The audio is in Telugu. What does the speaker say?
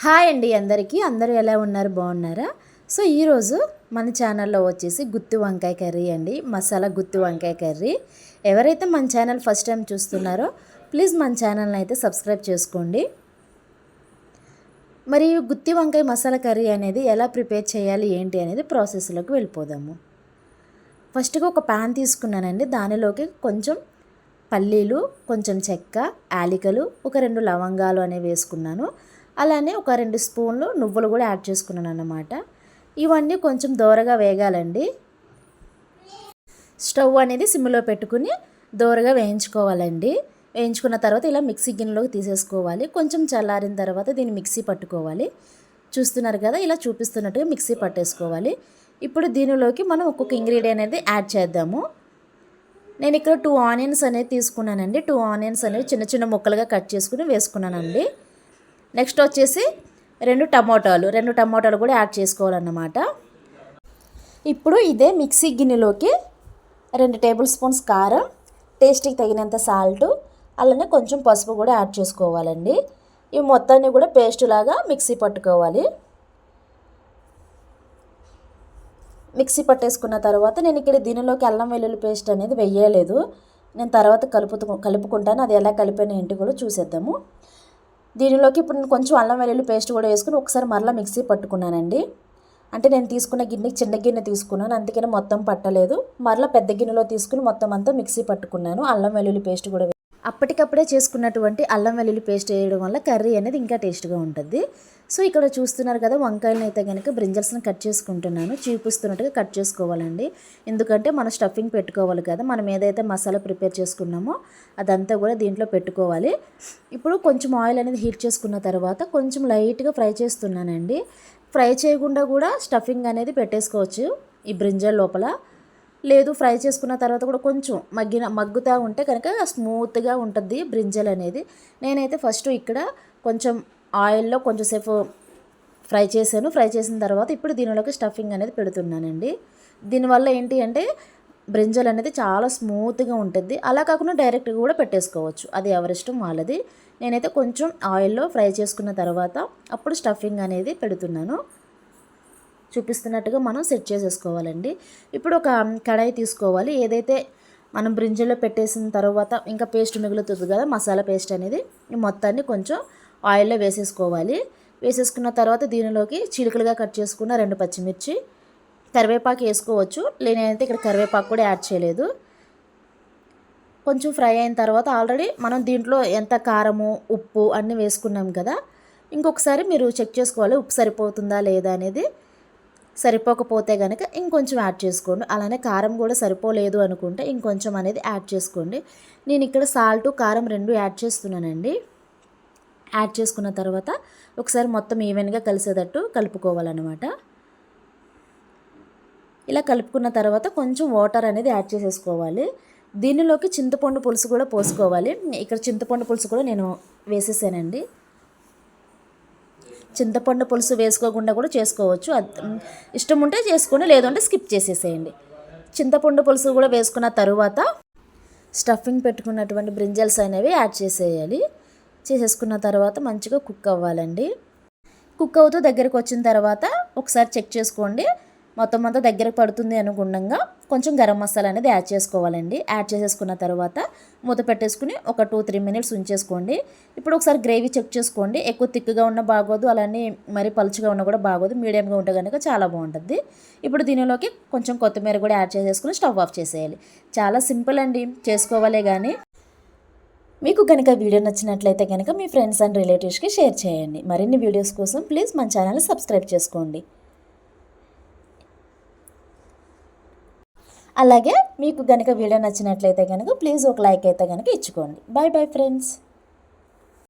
హాయ్ అండి అందరికీ. అందరూ ఎలా ఉన్నారు? బాగున్నారా? సో ఈరోజు మన ఛానల్లో వచ్చేసి గుత్తి వంకాయ కర్రీ అండి. మసాలా గుత్తి వంకాయ కర్రీ. ఎవరైతే మన ఛానల్ ఫస్ట్ టైం చూస్తున్నారో ప్లీజ్ మన ఛానల్ని అయితే సబ్స్క్రైబ్ చేసుకోండి. మరి గుత్తి వంకాయ మసాలా కర్రీ అనేది ఎలా ప్రిపేర్ చేయాలి? ఏంటి? అనేది ప్రాసెస్లోకి వెళ్ళిపోదాము. ఫస్ట్గా ఒక ప్యాన్ తీసుకున్నానండి. దానిలోకి కొంచెం పల్లీలు కొంచెం చెక్క యాలికలు ఒక రెండు లవంగాలు అనేవి వేసుకున్నాను. అలానే ఒక రెండు స్పూన్లు నువ్వులు కూడా యాడ్ చేసుకున్నాను అన్నమాట. ఇవన్నీ కొంచెం దోరగా వేగాలండి. స్టవ్ అనేది సిమ్లో పెట్టుకుని దోరగా వేయించుకోవాలండి. వేయించుకున్న తర్వాత ఇలా మిక్సీ గిన్నెలోకి తీసేసుకోవాలి. కొంచెం చల్లారిన తర్వాత దీన్ని మిక్సీ పట్టుకోవాలి. చూస్తున్నారు కదా ఇలా చూపిస్తున్నట్టుగా మిక్సీ పట్టేసుకోవాలి. ఇప్పుడు దీనిలోకి మనం ఒక్కొక్క ఇంగ్రీడియంట్ అనేది యాడ్ చేద్దాము. నేను ఇక్కడ టూ ఆనియన్స్ అనేది తీసుకున్నానండి. టూ ఆనియన్స్ అనేవి చిన్న చిన్న ముక్కలుగా కట్ చేసుకుని వేసుకున్నానండి. నెక్స్ట్ వచ్చేసి రెండు టమోటాలు. రెండు టమోటాలు కూడా యాడ్ చేసుకోవాలన్నమాట. ఇప్పుడు ఇదే మిక్సీ గిన్నెలోకి రెండు టేబుల్ స్పూన్స్ కారం టేస్ట్కి తగినంత సాల్ట్ అలానే కొంచెం పసుపు కూడా యాడ్ చేసుకోవాలండి. ఈ మొత్తాన్ని కూడా పేస్ట్ లాగా మిక్సీ పట్టుకోవాలి. మిక్సీ పట్టేసుకున్న తర్వాత నేను ఇక్కడ దీనిలోకి అల్లం వెల్లుల్లి పేస్ట్ అనేది వెయ్యలేదు నేను తర్వాత కలుపుతూ కలుపుకుంటాను. అది ఎలా కలిపాను ఏంటి కూడా చూసేద్దాము. దీనిలోకి ఇప్పుడు నేను కొంచెం అల్లం వెల్లుల్లి పేస్ట్ కూడా వేసుకుని ఒకసారి మరలా మిక్సీ పట్టుకున్నానండి. అంటే నేను తీసుకున్న గిన్నెకి చిన్న గిన్నె తీసుకున్నాను. అందుకని మొత్తం పట్టలేదు. మరలా పెద్ద గిన్నెలో తీసుకుని మొత్తం అంతా మిక్సీ పట్టుకున్నాను. అల్లం వెల్లుల్లి పేస్ట్ కూడా అప్పటికప్పుడే చేసుకున్నటువంటి అల్లం వెల్లుల్లి పేస్ట్ వేయడం వల్ల కర్రీ అనేది ఇంకా టేస్ట్గా ఉంటుంది. సో ఇక్కడ చూస్తున్నారు కదా వంకాయలను అయితే కనుక బ్రింజల్స్ని కట్ చేసుకుంటున్నాను. చూపిస్తున్నట్టుగా కట్ చేసుకోవాలండి. ఎందుకంటే మనం స్టఫింగ్ పెట్టుకోవాలి కదా మనం ఏదైతే మసాలా ప్రిపేర్ చేసుకున్నామో అదంతా కూడా దీంట్లో పెట్టుకోవాలి. ఇప్పుడు కొంచెం ఆయిల్ అనేది హీట్ చేసుకున్న తర్వాత కొంచెం లైట్గా ఫ్రై చేస్తున్నానండి. ఫ్రై చేయకుండా కూడా స్టఫింగ్ అనేది పెట్టేసుకోవచ్చు ఈ బ్రింజల్ లోపల. లేదు ఫ్రై చేసుకున్న తర్వాత కూడా కొంచెం మగ్గిన మగ్గుతూ ఉంటే కనుక స్మూత్గా ఉంటుంది బ్రింజల్ అనేది. నేనైతే ఫస్ట్ ఇక్కడ కొంచెం ఆయిల్లో కొంచెంసేపు ఫ్రై చేశాను. ఫ్రై చేసిన తర్వాత ఇప్పుడు దీనిలోకి స్టఫింగ్ అనేది పెడుతున్నానండి. దీనివల్ల ఏంటి అంటే బ్రింజల్ అనేది చాలా స్మూత్గా ఉంటుంది. అలా కాకుండా డైరెక్ట్గా కూడా పెట్టేసుకోవచ్చు. అది ఎవరిష్టం వాళ్ళది. నేనైతే కొంచెం ఆయిల్లో ఫ్రై చేసుకున్న తర్వాత అప్పుడు స్టఫింగ్ అనేది పెడుతున్నాను. చూపిస్తున్నట్టుగా మనం సెట్ చేసేసుకోవాలండి. ఇప్పుడు ఒక కడాయి తీసుకోవాలి. ఏదైతే మనం బ్రింజల్లో పెట్టేసిన తర్వాత ఇంకా పేస్ట్ మిగులుతుంది కదా మసాలా పేస్ట్ అనేది మొత్తాన్ని కొంచెం ఆయిల్లో వేసేసుకోవాలి. వేసేసుకున్న తర్వాత దీనిలోకి చిలుకలుగా కట్ చేసుకున్న రెండు పచ్చిమిర్చి కరివేపాకు వేసుకోవచ్చు. లేనైతే ఇక్కడ కరివేపాకు కూడా యాడ్ చేయలేదు. కొంచెం ఫ్రై అయిన తర్వాత ఆల్రెడీ మనం దీంట్లో ఎంత కారము ఉప్పు అన్నీ వేసుకున్నాం కదా ఇంకొకసారి మీరు చెక్ చేసుకోవాలి ఉప్పు సరిపోతుందా లేదా అనేది. సరిపోకపోతే కనుక ఇంకొంచెం యాడ్ చేసుకోండి. అలానే కారం కూడా సరిపోలేదు అనుకుంటే ఇంకొంచెం అనేది యాడ్ చేసుకోండి. నేను ఇక్కడ సాల్ట్ కారం రెండు యాడ్ చేస్తున్నానండి. యాడ్ చేసుకున్న తర్వాత ఒకసారి మొత్తం ఈవెన్గా కలిసేటట్టు కలుపుకోవాలన్నమాట. ఇలా కలుపుకున్న తర్వాత కొంచెం వాటర్ అనేది యాడ్ చేసేసుకోవాలి. దీనిలోకి చింతపండు పులుసు కూడా పోసుకోవాలి. ఇక్కడ చింతపండు పులుసు కూడా నేను వేసేసానండి. చింతపండు పులుసు వేసుకోకుండా కూడా చేసుకోవచ్చు. ఇష్టం ఉంటే చేసుకొని లేదంటే స్కిప్ చేసేసేయండి. చింతపండు పులుసు కూడా వేసుకున్న తర్వాత స్టఫింగ్ పెట్టుకున్నటువంటి బ్రింజల్స్ అనేవి యాడ్ చేసేయాలి. చేసేసుకున్న తర్వాత మంచిగా కుక్ అవ్వాలండి. కుక్ అవుతూ దగ్గరికి వచ్చిన తర్వాత ఒకసారి చెక్ చేసుకోండి. మొత్తం అంతా దగ్గరకు పడుతుంది అనుగుణంగా కొంచెం గరం మసాలా అనేది యాడ్ చేసుకోవాలండి. యాడ్ చేసేసుకున్న తర్వాత మూత పెట్టేసుకుని ఒక టూ త్రీ మినిట్స్ ఉంచేసుకోండి. ఇప్పుడు ఒకసారి గ్రేవీ చెక్ చేసుకోండి. ఎక్కువ తిక్కుగా ఉన్న బాగోదు అలానే మరీ పలుచుగా ఉన్న కూడా బాగోదు. మీడియంగా ఉంటే కనుక చాలా బాగుంటుంది. ఇప్పుడు దీనిలోకి కొంచెం కొత్తిమీర కూడా యాడ్ చేసేసుకుని స్టవ్ ఆఫ్ చేసేయాలి. చాలా సింపుల్ అండి. చేసుకోవాలే కానీ మీకు కనుక వీడియో నచ్చినట్లయితే కనుక మీ ఫ్రెండ్స్ అండ్ రిలేటివ్స్కి షేర్ చేయండి. మరిన్ని వీడియోస్ కోసం ప్లీజ్ మన ఛానల్ని సబ్స్క్రైబ్ చేసుకోండి. అలాగే మీకు కనుక వీడియో నచ్చినట్లయితే కనుక ప్లీజ్ ఒక లైక్ అయితే కనుక ఇచ్చుకోండి. Bye bye friends